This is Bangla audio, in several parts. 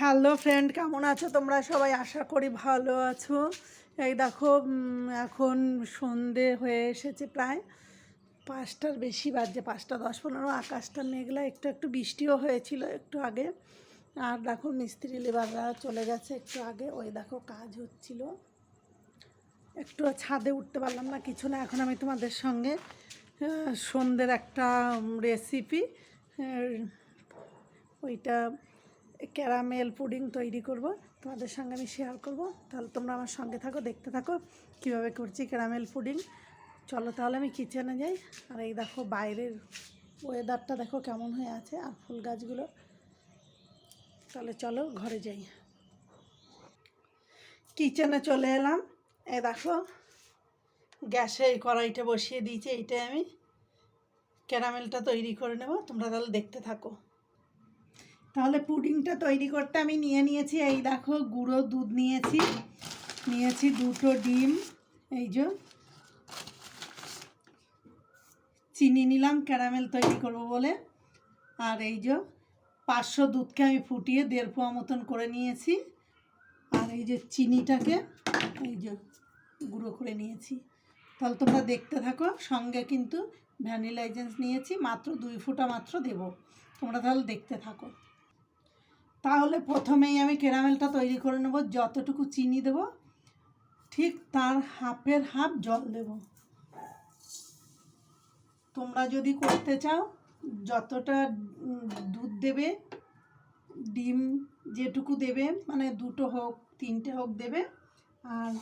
হ্যালো ফ্রেন্ড কেমন আছো তোমরা? সবাই আশা করি ভালো আছো। এই দেখো এখন সন্ধে হয়ে এসেছে প্রায় পাঁচটার বেশি বাজছে পাঁচটা দশ পনেরো। আকাশটা মেঘলা, একটু একটু বৃষ্টিও হয়েছিল একটু আগে। আর দেখো, মিস্ত্রি লেবাররা চলে গেছে একটু আগে। ওই দেখো, কাজ হচ্ছিল। একটু ছাদে উঠতে পারলাম না, কিছু না। এখন আমি তোমাদের সঙ্গে সন্ধ্যের একটা রেসিপি ওইটা ক্যারামেল পুডিং তৈরি করব। তোমাদের সঙ্গে আমি শেয়ার করব। তাহলে তোমরা আমার সঙ্গে থাকো, দেখতে থাকো কীভাবে করছি ক্যারামেল পুডিং। চলো তাহলে আমি কিচেনে যাই। আর এই দেখো বাইরের ওয়েদারটা দেখো কেমন হয়ে আছে আর ফুল গাছগুলো। তাহলে চলো ঘরে যাই। কিচেনে চলে এলাম। এ দেখো গ্যাসে এই কড়াইটা বসিয়ে দিয়েছি, এইটাই আমি। ক্যারামেলটা তৈরি করে নেব। তোমরা তাহলে দেখতে থাকো। তাহলে পুডিংটা তৈরি করতে আমি নিয়ে নিয়েছি, এই দেখো গুঁড়ো দুধ নিয়েছি। নিয়েছি দুটো ডিম, এই যে। চিনি নিলাম, ক্যারামেল তৈরি করব বলে। আর এই যে পাঁচশো দুধকে আমি ফুটিয়ে দেড় পোয়া মতন করে নিয়েছি। আর এই যে চিনিটাকে এই যে গুঁড়ো করে নিয়েছি। তাহলে তোমরা দেখতে থাকো, সঙ্গে কিন্তু ভ্যানিলা এজেন্স নিয়েছি, মাত্র দুই ফুটা মাত্র দেব। তোমরা তাহলে দেখতে থাকো। তাহলে প্রথমেই আমি ক্যারামেলটা তৈরি করে নেব, যতটুকু চিনি দেব, ঠিক তার হাফের হাফ জল দেব। তোমরা যদি করতে চাও, যতটা দুধ দেবে, ডিম যেটুকু দেবে মানে দুটো হোক, তিনটে হোক দেবে, আর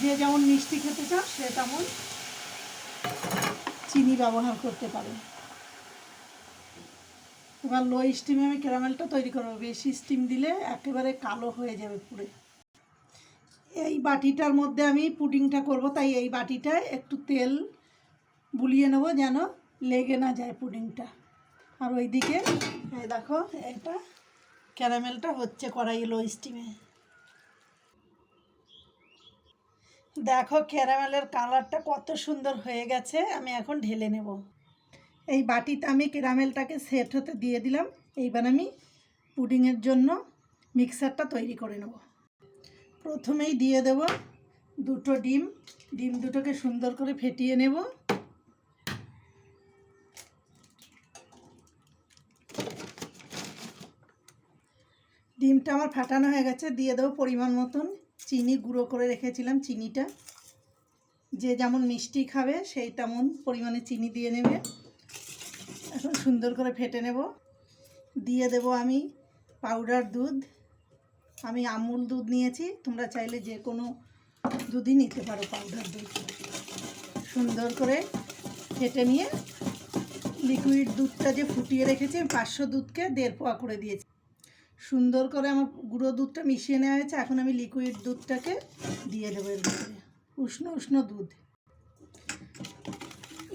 যে যেমন মিষ্টি খেতে চাও, সে তেমন চিনি ব্যবহার করতে পারে। এবার লো স্টিমে আমি ক্যারামেলটা তৈরি করব। বেশি স্টিম দিলে একেবারে কালো হয়ে যাবে পুরে এই বাটিটার মধ্যে আমি পুডিংটা করব, তাই এই বাটিটায় একটু তেল বুলিয়ে নেব যেন লেগে না যায় পুডিংটা। আর ওইদিকে, এই দেখো, এটা ক্যারামেলটা হচ্ছে কড়াই লো স্টিমে দেখো ক্যারামেলের কালারটা কত সুন্দর হয়ে গেছে, আমি এখন ঢেলে নেব। এই বাটিতে আমি ক্যারামেলটাকে সেট হতে দিয়ে দিলাম। এইবার আমি পুডিংয়ের জন্য মিক্সারটা তৈরি করে নেব। প্রথমেই দিয়ে দেব দুটো ডিম। ডিম দুটোকে সুন্দর করে ফেটিয়ে নেব। ডিমটা আমার ফাটানো হয়ে গেছে। দিয়ে দেবো পরিমাণ মতন চিনি গুঁড়ো করে রেখেছিলাম চিনিটা। যে যেমন মিষ্টি খাবে, সেই তেমন পরিমাণে চিনি দিয়ে নেবে। এখন সুন্দর করে ফেটে নেব। দিয়ে দেব আমি পাউডার দুধ। আমি আমুল দুধ নিয়েছি। তোমরা চাইলে যে কোনো দুধই নিতে পারো পাউডার দুধ। সুন্দর করে ফেটে নিয়ে লিকুইড দুধটা যে ফুটিয়ে রেখেছি পাঁচশো দুধকে দেড় পোয়া করে দিয়েছি। সুন্দর করে আমার গুঁড়ো দুধটা মিশিয়ে নেওয়া হয়েছে। এখন আমি লিকুইড দুধটাকে দিয়ে দেবো এর উষ্ণ উষ্ণ দুধ।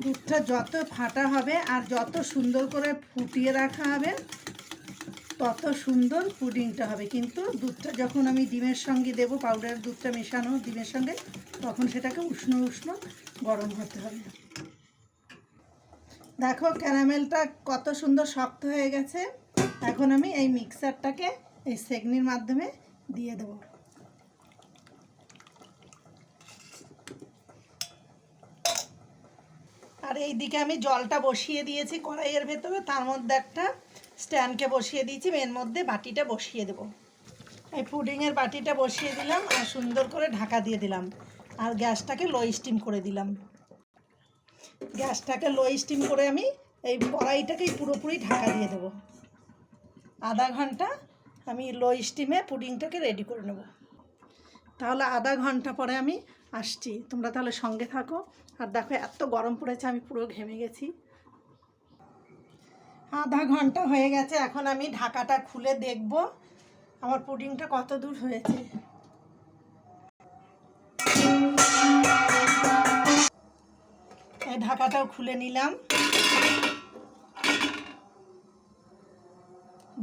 দুধটা যত ফাটা হবে আর যত সুন্দর করে ফুটিয়ে রাখা হবে, তত সুন্দর পুডিংটা হবে। কিন্তু দুধটা যখন আমি ডিমের সঙ্গে দেবো পাউডার দুধটা মেশানো, ডিমের সঙ্গে, তখন সেটাকে উষ্ণ উষ্ণ গরম হতে হবে। দেখো ক্যারামেলটা কত সুন্দর শক্ত হয়ে গেছে। এখন আমি এই মিক্সারটাকে এই সেগনির মাধ্যমে দিয়ে দেবো। আর এই দিকে আমি জলটা বসিয়ে দিয়েছি কড়াইয়ের ভেতরে, তার মধ্যে একটা স্ট্যান্ডকে বসিয়ে দিয়েছি, এর মধ্যে বাটিটা বসিয়ে দেবো। এই পুডিংয়ের বাটিটা বসিয়ে দিলাম আর সুন্দর করে ঢাকা দিয়ে দিলাম। আর গ্যাসটাকে লো স্টিম করে দিলাম। গ্যাসটাকে লো স্টিম করে আমি এই কড়াইটাকেই পুরোপুরি ঢাকা দিয়ে দেবো। আধা ঘণ্টা আমি লো স্টিমে পুডিংটাকে রেডি করে নেব। তাহলে আধা ঘণ্টা পরে আমি আসছি। তোমরা তাহলে সঙ্গে থাকো। আর দেখো, এত গরম পড়েছে, আমি পুরো ঘেমে গেছি। আধা ঘণ্টা হয়ে গেছে, এখন আমি ঢাকাটা খুলে দেখব আমার পুডিংটা কত দূর হয়েছে। এই ঢাকাটাও খুলে নিলাম।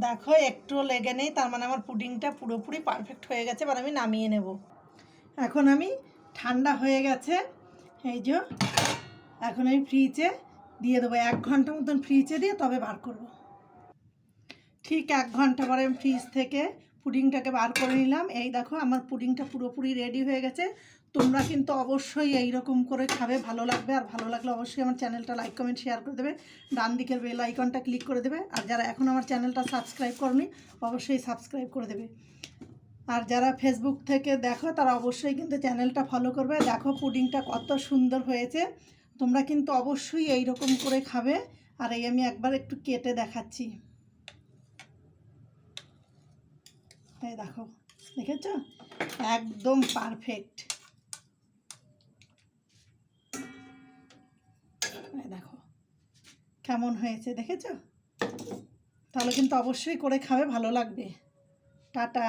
দেখো, একটুও লেগে নেই, তার মানে আমার পুডিংটা পুরোপুরি পারফেক্ট হয়ে গেছে, এবার আমি নামিয়ে নেব। এখন আমি ঠান্ডা হয়ে গেছে, এই যে, এখন আমি ফ্রিজে দিয়ে দেবো। এক ঘণ্টা মতন ফ্রিজে দিয়ে তবে বার করব। ঠিক এক ঘণ্টা পরে আমি ফ্রিজ থেকে পুডিংটাকে বার করে নিলাম। এই দেখো, আমার পুডিংটা পুরোপুরি রেডি হয়ে গেছে। তোমরা কিন্তু অবশ্যই এই রকম করে খাবে, ভালো লাগবে। আর ভালো লাগলে অবশ্যই আমার চ্যানেলটা লাইক কমেন্ট শেয়ার করে দেবে। ডান দিকের বেল আইকনটা ক্লিক করে দেবে। আর যারা এখন আমার চ্যানেলটা সাবস্ক্রাইব করনি, অবশ্যই সাবস্ক্রাইব করে দেবে। আর যারা ফেসবুক থেকে দেখো, তারা অবশ্যই কিন্তু চ্যানেলটা ফলো করবে। দেখো পুডিংটা কত সুন্দর হয়েছে। তোমরা কিন্তু অবশ্যই এই রকম করে খাবে। আর এই আমি একবার একটু কেটে দেখাচ্ছি। এই দেখো, দেখেছ? একদম পারফেক্ট কেমন হয়েছে দেখেছ? তাহলে কিন্তু অবশ্যই করে খাবে ভালো লাগবে। টাটা।